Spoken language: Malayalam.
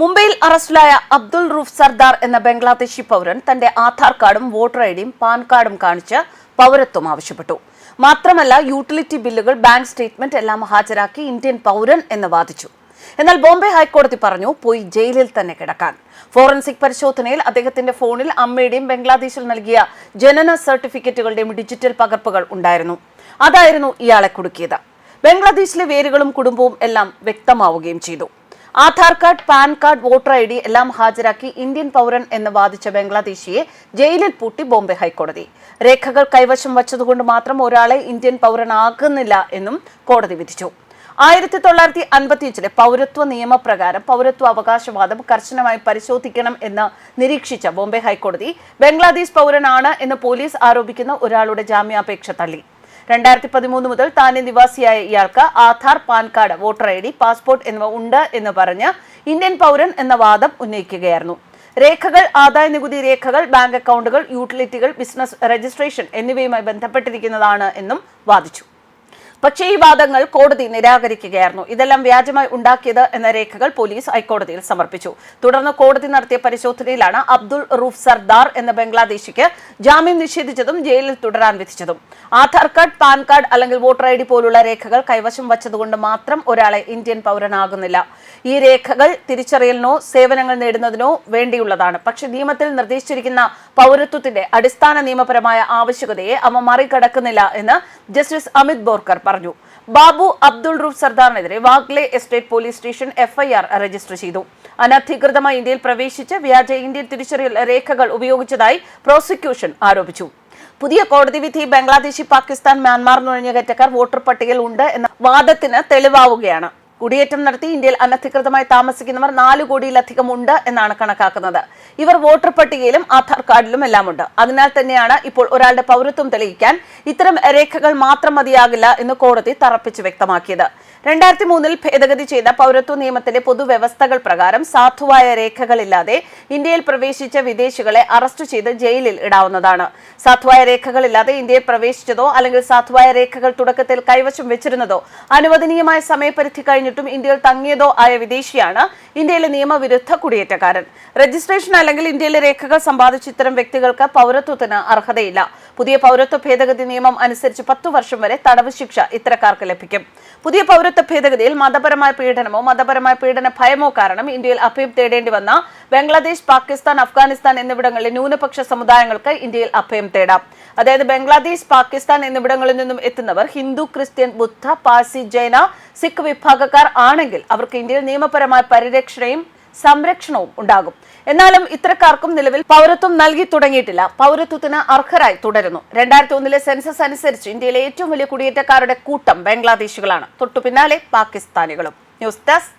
മുംബൈയിൽ അറസ്റ്റിലായ അബ്ദുൾ റൂഫ് സർദാർ എന്ന ബംഗ്ലാദേശി പൗരൻ തന്റെ ആധാർ കാർഡും വോട്ടർ ഐഡിയും പാൻ കാർഡും കാണിച്ച് പൗരത്വം ആവശ്യപ്പെട്ടു. മാത്രമല്ല യൂട്ടിലിറ്റി ബില്ലുകൾ ബാങ്ക് സ്റ്റേറ്റ്മെന്റ് എല്ലാം ഹാജരാക്കി ഇന്ത്യൻ പൗരൻ എന്ന് വാദിച്ചു. എന്നാൽ ബോംബെ ഹൈക്കോടതി പറഞ്ഞു പോയി ജയിലിൽ തന്നെ കിടക്കാൻ. ഫോറൻസിക് പരിശോധനയിൽ അദ്ദേഹത്തിന്റെ ഫോണിൽ അമ്മയുടെയും ബംഗ്ലാദേശിൽ നൽകിയ ജനന സർട്ടിഫിക്കറ്റുകളുടെയും ഡിജിറ്റൽ പകർപ്പുകൾ ഉണ്ടായിരുന്നു. അതായിരുന്നു ഇയാളെ കുടുക്കിയത്. ബംഗ്ലാദേശിലെ വേരുകളും കുടുംബവും എല്ലാം വ്യക്തമാവുകയും ചെയ്തു. Aadhaar card PAN card voter I D എല്ലാം ഹാജരാക്കി ഇന്ത്യൻ പൗരൻ എന്ന് വാദിച്ച ബംഗ്ലാദേശിയെ ജയിലിൽ പൂട്ടി ബോംബെ ഹൈക്കോടതി. രേഖകൾ കൈവശം വച്ചതുകൊണ്ട് മാത്രം ഒരാളെ ഇന്ത്യൻ പൗരനാകുന്നില്ല എന്നും കോടതി വിധിച്ചു. ആയിരത്തി തൊള്ളായിരത്തി അൻപത്തിയഞ്ചിലെ പൗരത്വ നിയമപ്രകാരം പൗരത്വ അവകാശവാദം കർശനമായി പരിശോധിക്കണം എന്ന് നിരീക്ഷിച്ച ബോംബെ ഹൈക്കോടതി ബംഗ്ലാദേശ് പൗരനാണ് എന്ന് പോലീസ് ആരോപിക്കുന്ന ഒരാളുടെ ജാമ്യാപേക്ഷ തള്ളി. രണ്ടായിരത്തി പതിമൂന്ന് മുതൽ താനെ നിവാസിയായ ഇയാൾക്ക് Aadhaar PAN card voter I D passport എന്നിവ ഉണ്ട് എന്ന് പറഞ്ഞ് ഇന്ത്യൻ പൗരൻ എന്ന വാദം ഉന്നയിക്കുകയായിരുന്നു. രേഖകൾ ആദായ നികുതി രേഖകൾ ബാങ്ക് അക്കൗണ്ടുകൾ യൂട്ടിലിറ്റികൾ ബിസിനസ് രജിസ്ട്രേഷൻ എന്നിവയുമായി ബന്ധപ്പെട്ടിരിക്കുന്നതാണ് എന്നും വാദിച്ചു. പക്ഷേ ഈ വാദങ്ങൾ കോടതി നിരാകരിക്കുകയായിരുന്നു. ഇതെല്ലാം വ്യാജമായി ഉണ്ടാക്കിയത് എന്ന രേഖകൾ പോലീസ് ഹൈക്കോടതിയിൽ സമർപ്പിച്ചു. തുടർന്ന് കോടതി നടത്തിയ പരിശോധനയിലാണ് അബ്ദുൾ റൂഫ് സർദാർ എന്ന ബംഗ്ലാദേശിക്ക് ജാമ്യം നിഷേധിച്ചതും ജയിലിൽ തുടരാൻ വിധിച്ചതും. ആധാർ കാർഡ് പാൻ കാർഡ് അല്ലെങ്കിൽ വോട്ടർ ഐ പോലുള്ള രേഖകൾ കൈവശം വച്ചതുകൊണ്ട് മാത്രം ഒരാളെ ഇന്ത്യൻ പൗരനാകുന്നില്ല. ഈ രേഖകൾ തിരിച്ചറിയലിനോ സേവനങ്ങൾ നേടുന്നതിനോ വേണ്ടിയുള്ളതാണ്. പക്ഷേ നിയമത്തിൽ നിർദ്ദേശിച്ചിരിക്കുന്ന പൗരത്വത്തിന്റെ അടിസ്ഥാന നിയമപരമായ ആവശ്യകതയെ അവ മറികടക്കുന്നില്ല എന്ന് ജസ്റ്റിസ് അമിത് ബോർക്കർ പറഞ്ഞു. Babu Abdul Rauf സർദാറിനെതിരെ Wagle estate police station FIR register ചെയ്തു. അനധികൃതമായി ഇന്ത്യയിൽ പ്രവേശിച്ച് വ്യാജ ഇന്ത്യൻ തിരിച്ചറിയൽ രേഖകൾ ഉപയോഗിച്ചതായി പ്രോസിക്യൂഷൻ ആരോപിച്ചു. പുതിയ കോടതി വിധി ബംഗ്ലാദേശി പാകിസ്ഥാൻ മ്യാൻമാർ നുഴഞ്ഞുകയറ്റക്കാർ വോട്ടർ പട്ടികയിൽ ഉണ്ട് എന്ന വാദത്തിന് തെളിവാവുകയാണ്. കുടിയേറ്റം നടത്തി ഇന്ത്യയിൽ അനധികൃതമായി താമസിക്കുന്നവർ നാല് കോടിയിലധികം ഉണ്ട് എന്നാണ് കണക്കാക്കുന്നത്. ഇവർ വോട്ടർ പട്ടികയിലും ആധാർ കാർഡിലും എല്ലാം ഉണ്ട് അതിനാൽ തന്നെയാണ് ഇപ്പോൾ ഒരാളുടെ പൗരത്വം തെളിയിക്കാൻ ഇത്തരം രേഖകൾ മാത്രം മതിയാകില്ല എന്ന് കോടതി തറപ്പിച്ച് വ്യക്തമാക്കിയത്. രണ്ടായിരത്തി മൂന്നിൽ ഭേദഗതി ചെയ്ത പൗരത്വ നിയമത്തിലെ പൊതുവ്യവസ്ഥകൾ പ്രകാരം സാധുവായ രേഖകളില്ലാതെ ഇന്ത്യയിൽ പ്രവേശിച്ച വിദേശികളെ അറസ്റ്റ് ചെയ്ത് ജയിലിൽ ഇടാവുന്നതാണ്. സാധുവായ രേഖകളില്ലാതെ ഇന്ത്യയിൽ പ്രവേശിച്ചതോ അല്ലെങ്കിൽ സാധുവായ രേഖകൾ തുടക്കത്തിൽ കൈവശം വെച്ചിരുന്നതോ അനുവദനീയമായ സമയപരിധി കഴിഞ്ഞിട്ടും ഇന്ത്യയിൽ തങ്ങിയതോ ആയ വിദേശിയാണ് ഇന്ത്യയിലെ നിയമവിരുദ്ധ കുടിയേറ്റക്കാരൻ. രജിസ്ട്രേഷൻ അല്ലെങ്കിൽ ഇന്ത്യയിലെ രേഖകൾ സമ്പാദിച്ച ഇത്തരം വ്യക്തികൾക്ക് പൗരത്വത്തിന് അർഹതയില്ല. പുതിയ പൗരത്വ ഭേദഗതി നിയമം അനുസരിച്ച് പത്തു വർഷം വരെ തടവ് ശിക്ഷ ഇത്തരക്കാർക്ക് ലഭിക്കും. പുതിയ പൗരത്വ ഭേദഗതിയിൽ മതപരമായ പീഡനമോ മതപരമായ പീഡന ഭയമോ കാരണം ഇന്ത്യയിൽ അഭയം തേടേണ്ടി വന്ന ബംഗ്ലാദേശ് പാകിസ്ഥാൻ അഫ്ഗാനിസ്ഥാൻ എന്നിവിടങ്ങളിലെ ന്യൂനപക്ഷ സമുദായങ്ങൾക്ക് ഇന്ത്യയിൽ അഭയം തേടാം. അതായത് ബംഗ്ലാദേശ് പാകിസ്ഥാൻ എന്നിവിടങ്ങളിൽ നിന്നും എത്തുന്നവർ ഹിന്ദു ക്രിസ്ത്യൻ ബുദ്ധ പാസി ജൈന സിഖ് വിഭാഗക്കാർ ആണെങ്കിൽ അവർക്ക് ഇന്ത്യയിൽ നിയമപരമായ പരിരക്ഷണയും സംരക്ഷണവും ഉണ്ടാകും. എന്നാലും ഇത്തരക്കാർക്കും നിലവിൽ പൗരത്വം നൽകി തുടങ്ങിയിട്ടില്ല. പൗരത്വത്തിന് അർഹരായി തുടരുന്നു. രണ്ടായിരത്തി ഒന്നിലെ സെൻസസ് അനുസരിച്ച് ഇന്ത്യയിലെ ഏറ്റവും വലിയ കുടിയേറ്റക്കാരുടെ കൂട്ടം ബംഗ്ലാദേശികളാണ്. തൊട്ടു പിന്നാലെ പാകിസ്ഥാനികളും. News desk